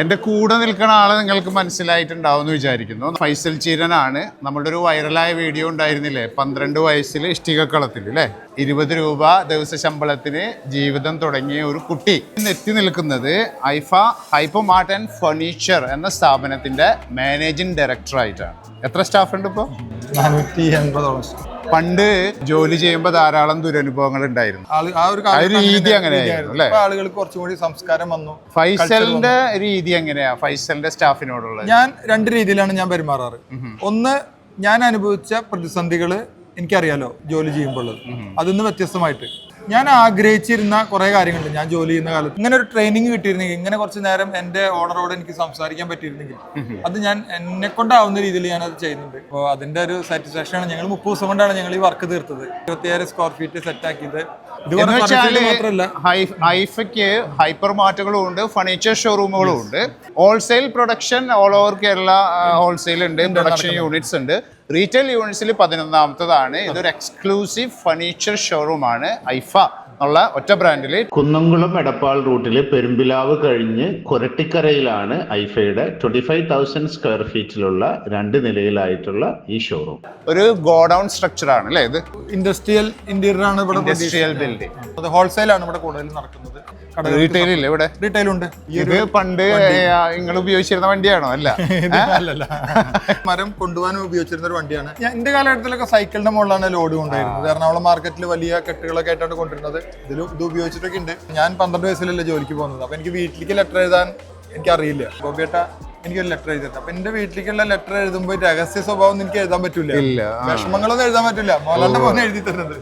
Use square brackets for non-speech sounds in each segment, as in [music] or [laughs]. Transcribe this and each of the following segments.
എന്റെ കൂടെ നിൽക്കുന്ന ആളെ നിങ്ങൾക്ക് മനസ്സിലായിട്ടുണ്ടാവും എന്ന് വിചാരിക്കുന്നു. ഫൈസൽ ചീരനാണ്. നമ്മളുടെ ഒരു വൈറലായ വീഡിയോ ഉണ്ടായിരുന്നില്ലേ? പന്ത്രണ്ട് വയസ്സിൽ ഇഷ്ടികക്കളത്തിൽ അല്ലേ ഇരുപത് രൂപ ദിവസ ശമ്പളത്തിന് ജീവിതം തുടങ്ങിയ ഒരു കുട്ടി. ഇന്ന് എത്തി നിൽക്കുന്നത് ഐഫ മാർട്ട് ആൻഡ് ഫർണിച്ചർ എന്ന സ്ഥാപനത്തിന്റെ മാനേജിംഗ് ഡയറക്ടർ ആയിട്ടാണ് എത്ര സ്റ്റാഫ് ഉണ്ട് ഇപ്പോൾ നാനൂറ്റി എൺപതോളം. പണ്ട് ജോലി ചെയ്യുമ്പോൾ ധാരാളം ദുരനുഭവങ്ങൾ ഉണ്ടായിരുന്നു. ആ ഒരു രീതി അങ്ങനെയായിരുന്നു, ആളുകൾക്ക് കുറച്ചും കൂടി സംസ്കാരം വന്നു. ഫൈസലിന്റെ രീതി എങ്ങനെയാ? ഫൈസലിന്റെ സ്റ്റാഫിനോടുള്ള ഞാൻ രണ്ട് രീതിയിലാണ് ഞാൻ പെരുമാറാറ്. ഒന്ന് ഞാൻ അനുഭവിച്ച പ്രതിസന്ധികൾ എനിക്കറിയാലോ ജോലി ചെയ്യുമ്പോൾ അതിൽ നിന്ന് വ്യത്യസ്തമായിട്ട്. ഞാൻ ആഗ്രഹിച്ചിരുന്ന കുറെ കാര്യങ്ങളുണ്ട്. ഞാൻ ജോലി ചെയ്യുന്ന കാലത്ത്. ഇങ്ങനെ ഒരു ട്രെയിനിങ് കിട്ടിയിരുന്നെങ്കിൽ ഇങ്ങനെ കുറച്ച് നേരം എന്റെ ഓണറോട് എനിക്ക് സംസാരിക്കാൻ പറ്റിയിരുന്നെങ്കിൽ അത് ഞാൻ എന്നെ കൊണ്ടാവുന്ന രീതിയിൽ ഞാൻ അത് ചെയ്യുന്നുണ്ട്. അപ്പോൾ അതിന്റെ ഒരു സാറ്റിസ്ഫാക്ഷൻ ആണ് ഞങ്ങൾ മുപ്പത് ദിവസം കൊണ്ടാണ് ഞങ്ങൾ ഈ വർക്ക് തീർത്തത്. ഇരുപത്തിയേഴ് സ്ക്വയർ ഫീറ്റ് സെറ്റ് ആക്കിയത്. ഹൈഫയ്ക്ക് ഹൈപ്പർ മാർട്ടുകളും ഉണ്ട് ഫർണിച്ചർ ഷോറൂമുകളും ഉണ്ട്. Wholesale production all over Kerala wholesale ഉണ്ട്. പ്രൊഡക്ഷൻ യൂണിറ്റ്സ് ഉണ്ട്. റീറ്റെയിൽ യൂണിറ്റ്സിൽ പതിനൊന്നാമത്തതാണ്. ഇതൊരു എക്സ്ക്ലൂസീവ് ഫർണിച്ചർ ഷോറൂമാണ് ഐഫ എന്നുള്ള ഒറ്റ ബ്രാൻഡിൽ കുന്നംകുളം എടപ്പാൾ റൂട്ടിൽ പെരുമ്പിലാവ് കഴിഞ്ഞ് കൊരട്ടിക്കരയിലാണ് ഐഫയുടെ ട്വന്റി ഫൈവ് തൗസൻഡ് സ്ക്വയർ ഫീറ്റിലുള്ള രണ്ട് നിലയിലായിട്ടുള്ള ഈ ഷോറൂം ഒരു ഗോഡൗൺ സ്ട്രക്ചർ ആണ് അല്ലേ ഇത്? ഇൻഡസ്ട്രിയൽ ഇന്റീരിയർ ആണ് ഇവിടെ ഇൻഡസ്ട്രിയൽ ബിൽഡിംഗ് അത് ഹോൾസെയിൽ ആണ് ഇവിടെ കൂടുതൽ നടക്കുന്നത്. റീറ്റെയിൽ ഇല്ല ഇവിടെ? റീറ്റെയിൽ ഉണ്ട്. ഇത് പണ്ട് നിങ്ങൾ ഉപയോഗിച്ചിരുന്ന വണ്ടിയാണോ? അല്ല. [laughs] അല്ലല്ല. മരം കൊണ്ടുപോകാൻ ഉപയോഗിച്ചിരുന്ന ഒരു വണ്ടിയാണ്. ഞാൻ എന്റെ കാലഘട്ടത്തിലൊക്കെ സൈക്കിളിന്റെ മുകളിലാണ് ലോഡ് കൊണ്ടുവരുന്നത്. എറണാകുളം മാർക്കറ്റിൽ വലിയ കെട്ടുകളൊക്കെ ആയിട്ടാണ് കൊണ്ടിരുന്നത് ഇതിൽ ഇത് ഉപയോഗിച്ചിട്ടൊക്കെ ഉണ്ട്. ഞാൻ പന്ത്രണ്ട് വയസ്സിലല്ലേ ജോലിക്ക് പോകുന്നത്. അപ്പൊ എനിക്ക് വീട്ടിലേക്ക് ലെറ്റർ എഴുതാൻ എനിക്കറിയില്ല. ഗോപിയേട്ട എനിക്കൊരു ലെറ്റർ എഴുതി അപ്പൊ എന്റെ വീട്ടിലേക്കുള്ള ലെറ്റർ എഴുതുമ്പോൾ രഹസ്യ സ്വഭാവം എനിക്ക് എഴുതാൻ പറ്റൂല. വിഷമങ്ങളൊന്നും എഴുതാൻ പറ്റില്ല മോലാന്റെ മോനെ എഴുതി തരുന്നത്.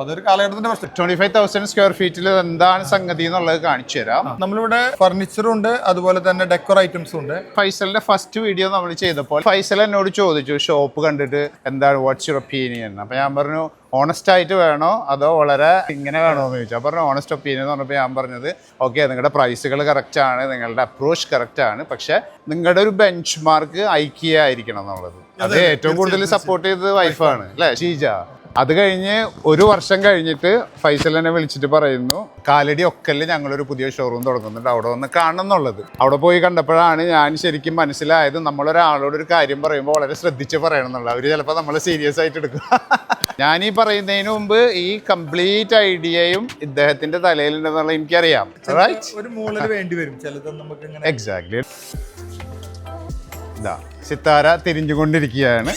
അതൊരു കാലഘട്ടത്തിന്റെ പ്രശ്നം. ട്വന്റി ഫൈവ് തൗസൻഡ് സ്ക്വയർ ഫീറ്റിൽ എന്താണ് സംഗതി എന്നുള്ളത് കാണിച്ചു തരാം. നമ്മളിവിടെ ഫർണിച്ചറും ഉണ്ട് അതുപോലെ തന്നെ ഡെക്കോർ ഐറ്റംസും ഉണ്ട്. ഫൈസലിന്റെ ഫസ്റ്റ് വീഡിയോ നമ്മൾ ചെയ്തപ്പോൾ ഫൈസൽ എന്നോട് ചോദിച്ചു ഷോപ്പ് കണ്ടിട്ട് എന്താണ് വാട്ട്സ് യുവർ ഒപ്പീനിയൻ അപ്പൊ ഞാൻ പറഞ്ഞു ഓണസ്റ്റ് ആയിട്ട് വേണോ അതോ വളരെ ഇങ്ങനെ വേണോ എന്ന് ചോദിച്ചു പറഞ്ഞു ഓണസ്റ്റ് ഒപ്പീനിയൻ എന്ന് പറഞ്ഞപ്പോൾ ഞാൻ പറഞ്ഞത് ഓക്കെ നിങ്ങളുടെ പ്രൈസുകൾ കറക്റ്റ് ആണ് നിങ്ങളുടെ അപ്രോച്ച് കറക്റ്റ് ആണ് പക്ഷെ നിങ്ങളുടെ ഒരു ബെഞ്ച് മാർക്ക് ഐക്യ ആയിരിക്കണം എന്നുള്ളത്. അത് ഏറ്റവും കൂടുതൽ സപ്പോർട്ട് ചെയ്തത് വൈഫാണ് അല്ലേ? ഷീജ. അത് കഴിഞ്ഞ് ഒരു വർഷം കഴിഞ്ഞിട്ട് ഫൈസൽ എന്നെ വിളിച്ചിട്ട് പറയുന്നു കാലടി ഒക്കൽ ഞങ്ങളൊരു പുതിയ ഷോറൂം തുടങ്ങുന്നുണ്ട് അവിടെ വന്ന് കാണണം എന്നുള്ളത്. അവിടെ പോയി കണ്ടപ്പോഴാണ് ഞാൻ ശരിക്കും മനസ്സിലായത് നമ്മളൊരാളോട് ഒരു കാര്യം പറയുമ്പോൾ വളരെ ശ്രദ്ധിച്ച് പറയണം എന്നുള്ളത് അവർ ചിലപ്പോൾ നമ്മൾ സീരിയസ് ആയിട്ട് എടുക്കും. [laughs] ഈ പറയുന്നതിന് മുമ്പ് ഈ കംപ്ലീറ്റ് ഐഡിയയും ഇദ്ദേഹത്തിന്റെ തലയിലുണ്ടെന്നുള്ള എനിക്കറിയാം. ഒരു മൂളൽ വേണ്ടി വരും. ചിലത് നമുക്ക് എക്സാക്ട്ലി ഇതാ സിത്താര തിരിഞ്ഞുകൊണ്ടിരിക്കുകയാണ്.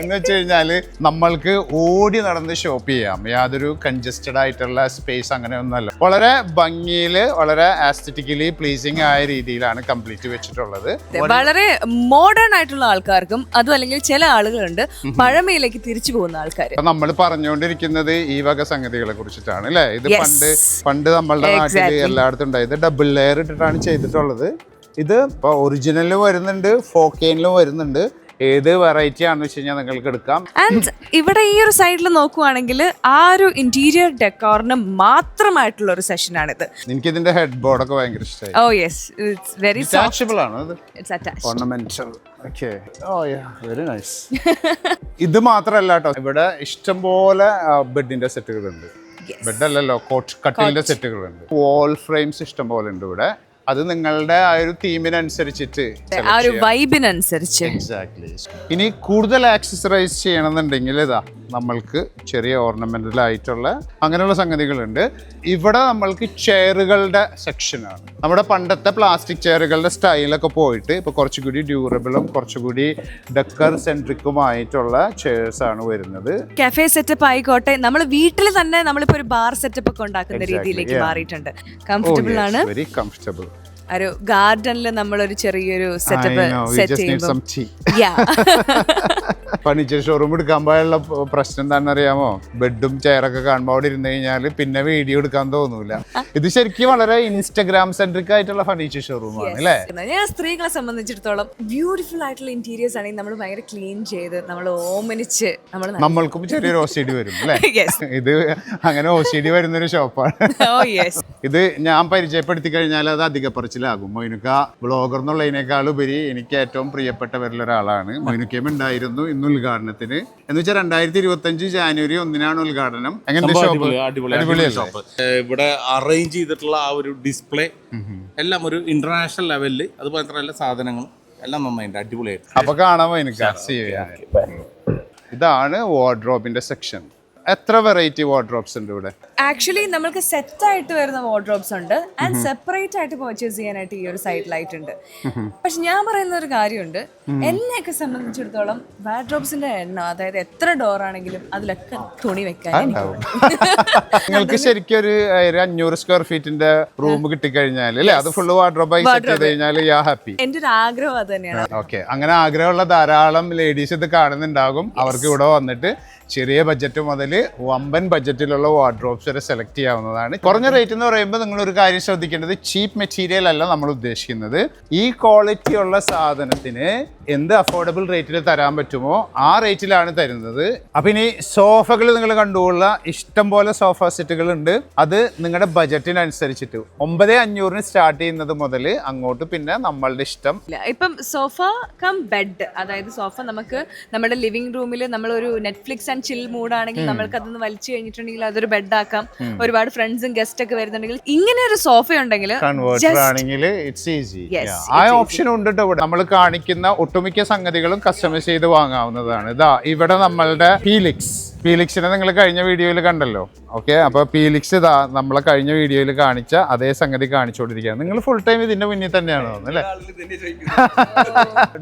എന്ന് വെച്ച് കഴിഞ്ഞാൽ നമ്മൾക്ക് ഓടി നടന്ന് ഷോപ്പ് ചെയ്യാം. യാതൊരു കൺജസ്റ്റഡ് ആയിട്ടുള്ള സ്പേസ് അങ്ങനെ ഒന്നുമല്ല. വളരെ ഭംഗിയിൽ വളരെ ആസ്തറ്റിക്കലി പ്ലീസിംഗ് ആയ രീതിയിലാണ് കംപ്ലീറ്റ് വെച്ചിട്ടുള്ളത്. വളരെ മോഡേൺ ആയിട്ടുള്ള ആൾക്കാർക്കും അതും അല്ലെങ്കിൽ ചില ആളുകളുണ്ട് പഴമയിലേക്ക് തിരിച്ചു പോകുന്ന ആൾക്കാർ നമ്മൾ പറഞ്ഞുകൊണ്ടിരിക്കുന്നത് ഈ വക സംഗതികളെ കുറിച്ചിട്ടാണ് അല്ലേ? ഇത് പണ്ട് പണ്ട് നമ്മളുടെ നാട്ടിൽ. എല്ലായിടത്തും ഉണ്ടായത് ഡബിൾ ലെയർ ഇട്ടിട്ടാണ് ചെയ്തിട്ടുള്ളത്. ഇത് ഇപ്പോൾ ഒറിജിനലിലും വരുന്നുണ്ട് ഫോക്കേനിലും വരുന്നുണ്ട്. ഏത് വെറൈറ്റി ആണെന്ന് വെച്ച് കഴിഞ്ഞാൽ നിങ്ങൾക്ക് എടുക്കാം. ആൻഡ് ഇവിടെ ഈ ഒരു സൈഡിൽ നോക്കുവാണെങ്കിൽ ആ ഒരു ഇന്റീരിയർ ഡെക്കോറിന് മാത്രമായിട്ടുള്ള ഒരു സെഷൻ ആണിത്. എനിക്ക് ഇതിന്റെ ഹെഡ് ബോർഡ് ഒക്കെ ഭയങ്കര ഇഷ്ടമായി oh yes it's very detachable ആണ് ഇത്? It's attach ornamental okay oh very nice ഇത് മാത്രമല്ല കേട്ടോ. ഇവിടെ ഇഷ്ടംപോലെ ബെഡിന്റെ സെറ്റുകളുണ്ട് ബെഡ് അല്ലല്ലോ കോട്ട് കട്ടിലിന്റെ സെറ്റുകളുണ്ട് വാൾ ഫ്രെയിംസ് ഇഷ്ടം പോലെ ഉണ്ട് ഇവിടെ. അത് നിങ്ങളുടെ ആ ഒരു തീമിനനുസരിച്ചിട്ട് ആ ഒരു വൈബിനനുസരിച്ച് എക്സാക്ട്ലി ഇനി കൂടുതൽ ആക്സസറൈസ് ചെയ്യണമെന്നുണ്ടെങ്കിൽ ഇതാ നമ്മൾക്ക് ചെറിയ ഓർണമെന്റൽ ആയിട്ടുള്ള അങ്ങനെയുള്ള സംഗതികളുണ്ട്. ഇവിടെ നമ്മൾക്ക് ചെയറുകളുടെ സെക്ഷനാണ് നമ്മുടെ പണ്ടത്തെ പ്ലാസ്റ്റിക് ചെയറുകളുടെ സ്റ്റൈലൊക്കെ പോയിട്ട് ഇപ്പോൾ കുറച്ചുകൂടി ഡ്യൂറബിളും കുറച്ചുകൂടി ഡെക്കർ സെൻട്രിക്കുമായിട്ടുള്ള ചെയർസ് ആണ് വരുന്നത്. കഫേ സെറ്റപ്പ് ആയിക്കോട്ടെ. നമ്മൾ വീട്ടിൽ തന്നെ നമ്മളിപ്പോ ഒരു ബാർ സെറ്റപ്പ് ഒക്കെ ഉണ്ടാക്കുന്ന രീതിയിലേക്ക്. മാറിയിട്ടുണ്ട്. കംഫർട്ടബിൾ ആണ്. വെരി കംഫർട്ടബിൾ ഒരു ഗാർഡനിൽ നമ്മളൊരു ചെറിയൊരു സെറ്റപ്പ് സെറ്റ് ചെയ്യുമ്പോൾ [laughs] ഫർണിച്ചർ ഷോറൂം എടുക്കാൻ പോയുള്ള പ്രശ്നം എന്താണെന്ന് അറിയാമോ ബെഡും ചെയറൊക്കെ കാണുമ്പോൾ അവിടെ ഇരുന്ന് കഴിഞ്ഞാൽ പിന്നെ വീഡിയോ എടുക്കാൻ തോന്നൂല. ഇത് ശരിക്കും വളരെ ഇൻസ്റ്റഗ്രാം സെൻട്രിക് ആയിട്ടുള്ള ഫർണിച്ചർ ഷോറൂമാണ് അല്ലേ? ഞാൻ സ്ത്രീകളെ സംബന്ധിച്ചിടത്തോളം ബ്യൂട്ടിഫുൾ ആയിട്ടുള്ള ഇന്റീരിയേഴ്സ് ആണെങ്കിൽ നമ്മൾ ഭയങ്കര ക്ലീൻ ചെയ്ത് നമ്മൾ ഓമനിച്ച് നമ്മൾ നമ്മൾക്കും ചെറിയൊരു ഓസിഡി വരും അല്ലേ? ഇത് അങ്ങനെ ഓസിഡി വരുന്ന ഒരു വരുന്നൊരു ഷോപ്പാണ് യെസ് [laughs] ഇത് ഞാൻ പരിചയപ്പെടുത്തി കഴിഞ്ഞാൽ അത് അധിക പറച്ചിലാകും മൊയിനുക്ക ബ്ലോഗർ എന്നുള്ളതിനേക്കാൾ ഉപരി എനിക്ക് ഏറ്റവും പ്രിയപ്പെട്ടവരിലൊരാളാണ് മൊയിനുക്കയും ഉണ്ടായിരുന്നു. ഇന്ന് ഉദ്ഘാടനത്തിന്. എന്ന് വെച്ചാൽ രണ്ടായിരത്തി ഇരുപത്തി അഞ്ച് ജാനുവരി ഒന്നിനാണ് ഉദ്ഘാടനം. എങ്ങനെയുണ്ട് ഷോപ്പ് അടിപൊളി, ഷോപ്പ്. ഇവിടെ അറേഞ്ച് ചെയ്തിട്ടുള്ള ആ ഒരു ഡിസ്പ്ലേ എല്ലാം ഒരു ഇന്റർനാഷണൽ ലെവലിൽ അത് മാത്രമല്ല സാധനങ്ങളും എല്ലാം നന്നായിട്ട് അടിപൊളിയായിട്ട് അപ്പൊ കാണാൻ ഇതാണ് വാർഡ്രോബിന്റെ സെക്ഷൻ എത്ര വെറൈറ്റി വാർഡ്രോബ്സ് ഉണ്ട് ഇവിടെ? ആക്ച്വലി നമ്മൾക്ക് സെറ്റ് ആയിട്ട് വരുന്ന വാർഡ്രോബ്സ് ഉണ്ട്. ആൻഡ് സെപ്പറേറ്റ് ആയിട്ട് പർച്ചേസ് ചെയ്യാനായിട്ട് ഈ ഒരു സൈഡിലായിട്ടുണ്ട് പക്ഷെ ഞാൻ പറയുന്ന ഒരു കാര്യമുണ്ട്. എന്നെയൊക്കെ സംബന്ധിച്ചിടത്തോളം വാർഡ്രോബ്സിന്റെ എണ്ണം അതായത് എത്ര ഡോർ ആണെങ്കിലും അതിലൊക്കെ തുണി വെക്കാൻ [laughs] നിങ്ങൾക്ക് ശരിക്കും ഒരു അഞ്ഞൂറ് സ്ക്വയർ ഫീറ്റിന്റെ റൂം കിട്ടിക്കഴിഞ്ഞാൽ അല്ലേ? അത് ഫുള്ള് വാർഡ്രോബായി സെറ്റ് ചെയ്ത് കഴിഞ്ഞാൽ യാ ഹാപ്പി എന്റെ ഒരു ആഗ്രഹം അത് തന്നെയാണ്. ഓക്കെ അങ്ങനെ ആഗ്രഹമുള്ള ധാരാളം ലേഡീസ് ഇത് കാണുന്നുണ്ടാകും. അവർക്ക് ഇവിടെ വന്നിട്ട് ചെറിയ ബജറ്റ് മുതൽ വമ്പൻ ബഡ്ജറ്റിലുള്ള വാർഡ്രോബ്സ് വരെ സെലക്ട് ചെയ്യാവുന്നതാണ്. കുറഞ്ഞ റേറ്റ് എന്ന് പറയുമ്പോൾ നിങ്ങൾ ഒരു കാര്യം ശ്രദ്ധിക്കേണ്ടത് ചീപ്പ് മെറ്റീരിയൽ അല്ല നമ്മൾ ഉദ്ദേശിക്കുന്നത്. ഈ ക്വാളിറ്റി ഉള്ള സാധനത്തിന് എന്ത് അഫോർഡബിൾ റേറ്റിൽ തരാൻ പറ്റുമോ ആ റേറ്റിലാണ് തരുന്നത്. അപ്പം ഇനി സോഫകൾ നിങ്ങൾ കണ്ടുകൊള്ളുക. ഇഷ്ടം പോലെ സോഫ സെറ്റുകൾ ഉണ്ട്. അത് നിങ്ങളുടെ ബജറ്റിനനുസരിച്ചിട്ട് ഒമ്പത് അഞ്ഞൂറിന് സ്റ്റാർട്ട് ചെയ്യുന്നത് മുതൽ അങ്ങോട്ട് പിന്നെ നമ്മളുടെ ഇഷ്ടം. ഇപ്പം സോഫ കം ബെഡ് അതായത് സോഫ നമുക്ക് നമ്മുടെ ലിവിംഗ് റൂമിൽ നമ്മൾ ഒരു നെറ്റ്ഫ്ലിക്സ് ആൻഡ് ചിൽ മൂഡാണെങ്കിൽ നമ്മൾക്ക് അതൊന്ന് വലിച്ചു കഴിഞ്ഞിട്ടുണ്ടെങ്കിൽ അതൊരു ബെഡ് ആക്കാം. ഒരുപാട് ഫ്രണ്ട്സും ഗസ്റ്റ് ഒക്കെ വരുന്നുണ്ടെങ്കിൽ ഇങ്ങനെ ഒരു സോഫ ഉണ്ടെങ്കിൽ ആണെങ്കിൽ ഇറ്റ്സ് ഈസി ആ ഓപ്ഷൻ ഉണ്ട് ഇവിടെ നമ്മൾ കാണിക്കുന്ന ഒട്ടുമിക്ക സംഗതികളും കസ്റ്റമൈസ് ചെയ്ത് വാങ്ങാവുന്നതാണ്. ഇതാ ഇവിടെ നമ്മളുടെ പീലിക്സ് പീലിക്സിനെ നിങ്ങൾ കഴിഞ്ഞ വീഡിയോയിൽ കണ്ടല്ലോ. ഓക്കെ അപ്പോൾ പീലിക്സ് ഇതാ നമ്മളെ കഴിഞ്ഞ വീഡിയോയിൽ കാണിച്ച അതേ സംഗതി കാണിച്ചുകൊണ്ടിരിക്കുകയാണ്. നിങ്ങൾ ഫുൾ ടൈം ഇതിന്റെ മുന്നിൽ തന്നെയാണ്? അല്ലേ?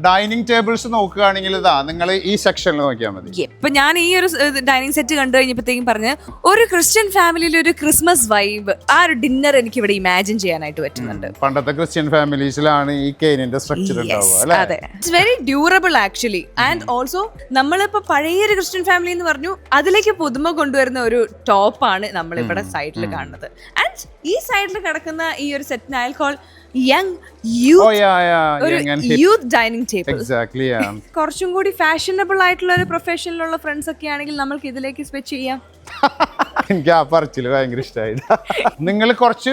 ഡൈനിങ് ടേബിൾസ് നോക്കുകയാണെങ്കിൽ ഇതാ നിങ്ങൾ ഈ സെക്ഷനിൽ നോക്കിയാൽ മതി. ഇപ്പൊ ഞാൻ ഈ ഒരു ഡൈനിങ് സെറ്റ് കണ്ടു കഴിഞ്ഞപ്പോഴത്തേക്കും പറഞ്ഞ് ഒരു ക്രിസ്ത്യൻ ഫാമിലിയിൽ ഒരു ക്രിസ്മസ് വൈബ് ആ ഒരു ഡിന്നർ എനിക്ക് ഇവിടെ ഇമാജിൻ ചെയ്യാനായിട്ട് പറ്റുന്നുണ്ട്. പണ്ടത്തെ ക്രിസ്ത്യൻ ഫാമിലീസിലാണ് ഈ കെയിനിന്റെ സ്ട്രക്ചർ ഉണ്ടാവുക അതെ. It's very durable actually and also നമ്മളിപ്പോ പഴയ ഒരു ക്രിസ്ത്യൻ ഫാമിലി എന്ന് പറഞ്ഞു അതിലേക്ക് പുതുമ കൊണ്ടുവരുന്ന ഒരു ടോപ്പാണ് നമ്മളിവിടെ സൈഡിൽ കാണുന്നത്. ആൻഡ് ഈ സൈഡിൽ കിടക്കുന്ന ഈ ഒരു സെറ്റിന് അയൽ കോൾ യങ് യൂത്ത് ഡൈനിങ് ടേബിൾ കുറച്ചും കൂടി ഫാഷനബിൾ ആയിട്ടുള്ള ഒരു പ്രൊഫഷനിലുള്ള ഫ്രണ്ട്സ് ഒക്കെ ആണെങ്കിൽ നമ്മൾക്ക് ഇതിലേക്ക് സ്പെച്ച് ചെയ്യാം. എനിക്ക് ആ പറച്ചിൽ ഭയങ്കര ഇഷ്ടമായി നിങ്ങൾ കുറച്ച്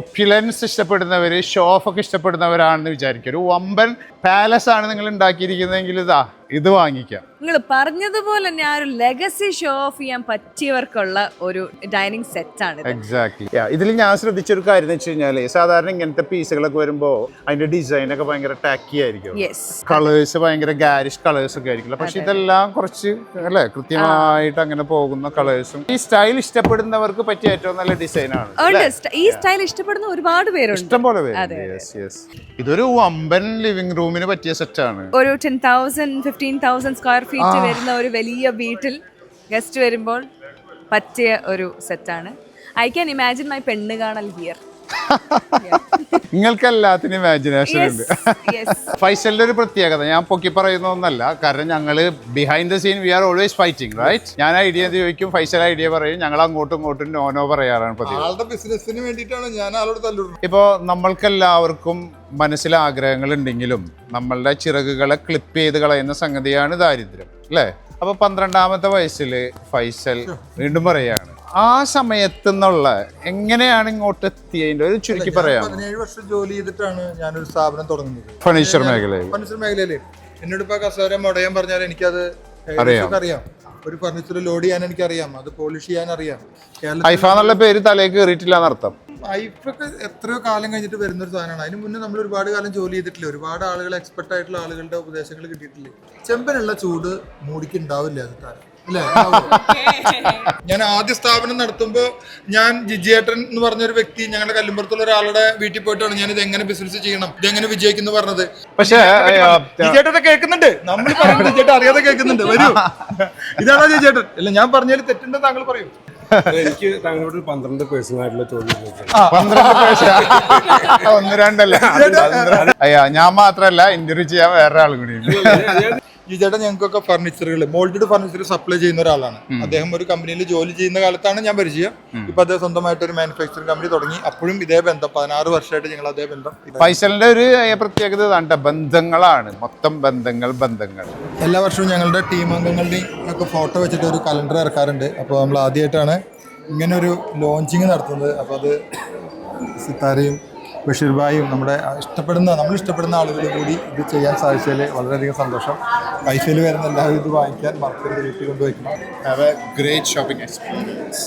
ഒപ്യുലൻസ് ഇഷ്ടപ്പെടുന്നവര് ഷോ ഓഫ് ഒക്കെ ഇഷ്ടപ്പെടുന്നവരാണെന്ന് വിചാരിക്കും. ഒരു വമ്പൻ പാലസ് ആണ് നിങ്ങൾ ഉണ്ടാക്കിയിരിക്കുന്നതെങ്കിൽ ഇതാ ഇത് വാങ്ങിക്കാം. നിങ്ങൾ പറഞ്ഞതുപോലെ തന്നെ ആ ഒരു ലെഗസി ഷോ ഓഫ് ചെയ്യാൻ പറ്റിയവർക്കുള്ള ഒരു ഡൈനിങ് സെറ്റ് ആണ് എക്സാക്ട്ലി ഇതിൽ ഞാൻ ശ്രദ്ധിച്ചൊരു കാര്യം എന്ന് വെച്ച് കഴിഞ്ഞാൽ സാധാരണ ഇങ്ങനത്തെ പീസുകളൊക്കെ വരുമ്പോ അതിന്റെ ഡിസൈൻ ഒക്കെ ഭയങ്കര ടാക്കി ആയിരിക്കും. കളേഴ്സ് ഭയങ്കര ഗാരിഷ് കളേഴ്സ് ഒക്കെ ആയിരിക്കില്ല പക്ഷെ ഇതെല്ലാം കുറച്ച് അല്ലെ കൃത്യമായിട്ട് അങ്ങനെ പോകുന്ന കളേഴ്സും ഈ സ്റ്റൈൽ ഇഷ്ടപ്പെടുന്നവർക്ക് പറ്റിയ ഏറ്റവും നല്ല ഡിസൈൻ ആണ് ഈ സ്റ്റൈൽ ഇഷ്ടപ്പെടുന്ന ഒരുപാട് പേരുണ്ട്. ഇഷ്ടം പോലെ പേര് ഇതൊരു വമ്പൻ ലിവിംഗ് റൂമിന് പറ്റിയ സെറ്റാണ് ഒരു ten thousand fifteen thousand square feet വരുന്ന ഒരു വലിയ വീട്ടിൽ ഗസ്റ്റ് വരുമ്പോൾ പറ്റിയ ഒരു സെറ്റാണ് ഐ ക്യാൻ ഇമാജിൻ മൈ പെണ്ണ് കാണൽ ഹിയർ നിങ്ങൾക്ക് എല്ലാത്തിനും ഇമാജിനേഷൻ ഉണ്ട്. ഫൈസലിന്റെ ഒരു പ്രത്യേകത. ഞാൻ പൊക്കി പറയുന്നൊന്നല്ല കാരണം ഞങ്ങൾ behind the scene we are always fighting right ഞാൻ ഐഡിയ ചോദിക്കും ഫൈസൽ ഐഡിയ പറയും. ഞങ്ങൾ അങ്ങോട്ടും ഇങ്ങോട്ടും നോനോ പറയാറാണ് പതിവ്. ആളുടെ ബിസിനസിന് വേണ്ടിയിട്ടാണ് ഞാൻ ഇപ്പോൾ നമ്മൾക്കെല്ലാവർക്കും മനസ്സിൽ ആഗ്രഹങ്ങൾ ഉണ്ടെങ്കിലും നമ്മളുടെ ചിറകുകളെ ക്ലിപ്പ് ചെയ്ത് കളയുന്ന സംഗതിയാണ് ദാരിദ്ര്യം അല്ലേ? അപ്പൊ പന്ത്രണ്ടാമത്തെ വയസ്സിൽ ഫൈസൽ വീണ്ടും പറയാണ് ആ സമയത്ത് നിന്നുള്ള എങ്ങനെയാണ് ഇങ്ങോട്ട് എത്തിയതിന്റെ ഒരു ചുരുക്കി പറയാം പതിനേഴ് വർഷം ജോലി ചെയ്തിട്ടാണ് ഞാനൊരു സ്ഥാപനം തുടങ്ങുന്നത്. ഫർണിച്ചർ മേഖലയിൽ. ഫർണിച്ചർ മേഖലയിൽ. എന്നോട് ഇപ്പൊ കസേര മുടയാൻ പറഞ്ഞാൽ എനിക്കത് അറിയാം. ഒരു ഫർണിച്ചർ ലോഡ് ചെയ്യാൻ എനിക്കറിയാം. അത് പോളിഷ് ചെയ്യാൻ അറിയാം. ഐഫ എന്നുള്ള പേര് തലയിൽ കയറിയിട്ടില്ല എന്നർത്ഥം. ഐഫൊക്കെ എത്രയോ കാലം കഴിഞ്ഞിട്ട് വരുന്ന ഒരു സാധനമാണ്. അതിന് മുന്നേ നമ്മൾ ഒരുപാട് കാലം ജോലി ചെയ്തിട്ടില്ല? ഒരുപാട് ആളുകൾ എക്സ്പെർട്ട് ആയിട്ടുള്ള ആളുകളുടെ ഉപദേശങ്ങൾ കിട്ടിയിട്ടില്ല? ചെമ്പനുള്ള ചൂട് മൂടിക്ക് ഉണ്ടാവില്ല അത് താരം? [laughs] ഞാൻ ആദ്യ സ്ഥാപനം നടത്തുമ്പോൾ ഞാൻ ജിജിയേട്ടൻ എന്ന് പറഞ്ഞ ഒരു വ്യക്തി ഞങ്ങളുടെ കല്ലുമ്പുറത്തുള്ള ഒരാളുടെ വീട്ടിൽ പോയിട്ടാണ് ഞാൻ ഇത് എങ്ങനെ ബിസിനസ് ചെയ്യണം ഇത് എങ്ങനെ വിജയിക്കുന്നു പറഞ്ഞത്. പക്ഷേ ജിജേട്ടൻ കേൾക്കുന്നുണ്ട്. നമ്മൾ പറയുന്നത് ജിജേട്ടൻ അറിയാതെ കേൾക്കുന്നുണ്ട്. വരൂ. ഇതാണോ ജിജേട്ടൻ അല്ല ഞാൻ പറഞ്ഞതിൽ തെറ്റുണ്ടെന്ന് താങ്കൾ പറയൂ. എനിക്ക് താങ്കളോട് പന്ത്രണ്ട് പേഴ്സണൽ ആയിട്ടുള്ള ചോദ്യം [laughs] ഒന്ന് രണ്ടല്ല? അയ്യാ ഞാൻ മാത്രല്ല ഇന്റർവ്യൂ ചെയ്യാൻ വേറെ ആളും കൂടി ഉണ്ട്. ഈ ചേട്ടൻ ഞങ്ങൾക്കൊക്കെ ഫർണിച്ചറുകൾ മോൾഡഡ് ഫർണിച്ചർ സപ്ലൈ ചെയ്യുന്ന ഒരാളാണ്. അദ്ദേഹം ഒരു കമ്പനിയിൽ ജോലി ചെയ്യുന്ന കാലത്താണ് ഞാൻ പരിചയം. ഇപ്പൊ അദ്ദേഹം സ്വന്തമായിട്ട് ഒരു മാനുഫാക്ചറിംഗ് കമ്പനി തുടങ്ങി. അപ്പോഴും ഇതേ ബന്ധം. പതിനാറ് വർഷമായിട്ട് ഞങ്ങൾ അതേ ബന്ധം. ഫൈസലിന്റെ ഒരു പ്രത്യേകത കണ്ട ബന്ധങ്ങളാണ്. മൊത്തം ബന്ധങ്ങൾ ബന്ധങ്ങൾ. എല്ലാ വർഷവും ഞങ്ങളുടെ ടീം അംഗങ്ങളുടെയും ഒക്കെ ഫോട്ടോ വെച്ചിട്ട് ഒരു കലണ്ടർ ഇറക്കാറുണ്ട്. അപ്പോൾ നമ്മൾ ആദ്യമായിട്ടാണ് ഇങ്ങനെ ഒരു ലോഞ്ചിങ് നടത്തുന്നത്. അപ്പോൾ അത് സിത്താരയും ബഷീർ ഭായും നമ്മുടെ ഇഷ്ടപ്പെടുന്ന നമ്മൾ ഇഷ്ടപ്പെടുന്ന ആളുകൾ കൂടി ഇത് ചെയ്യാൻ സാധിച്ചതിൽ വളരെയധികം സന്തോഷം. പൈസയിൽ വരുന്ന എല്ലാവരും ഇത് വാങ്ങിക്കാൻ മറക്കരുത് വീട്ടിൽ കൊണ്ടുവയ്ക്കണം have a great shopping experience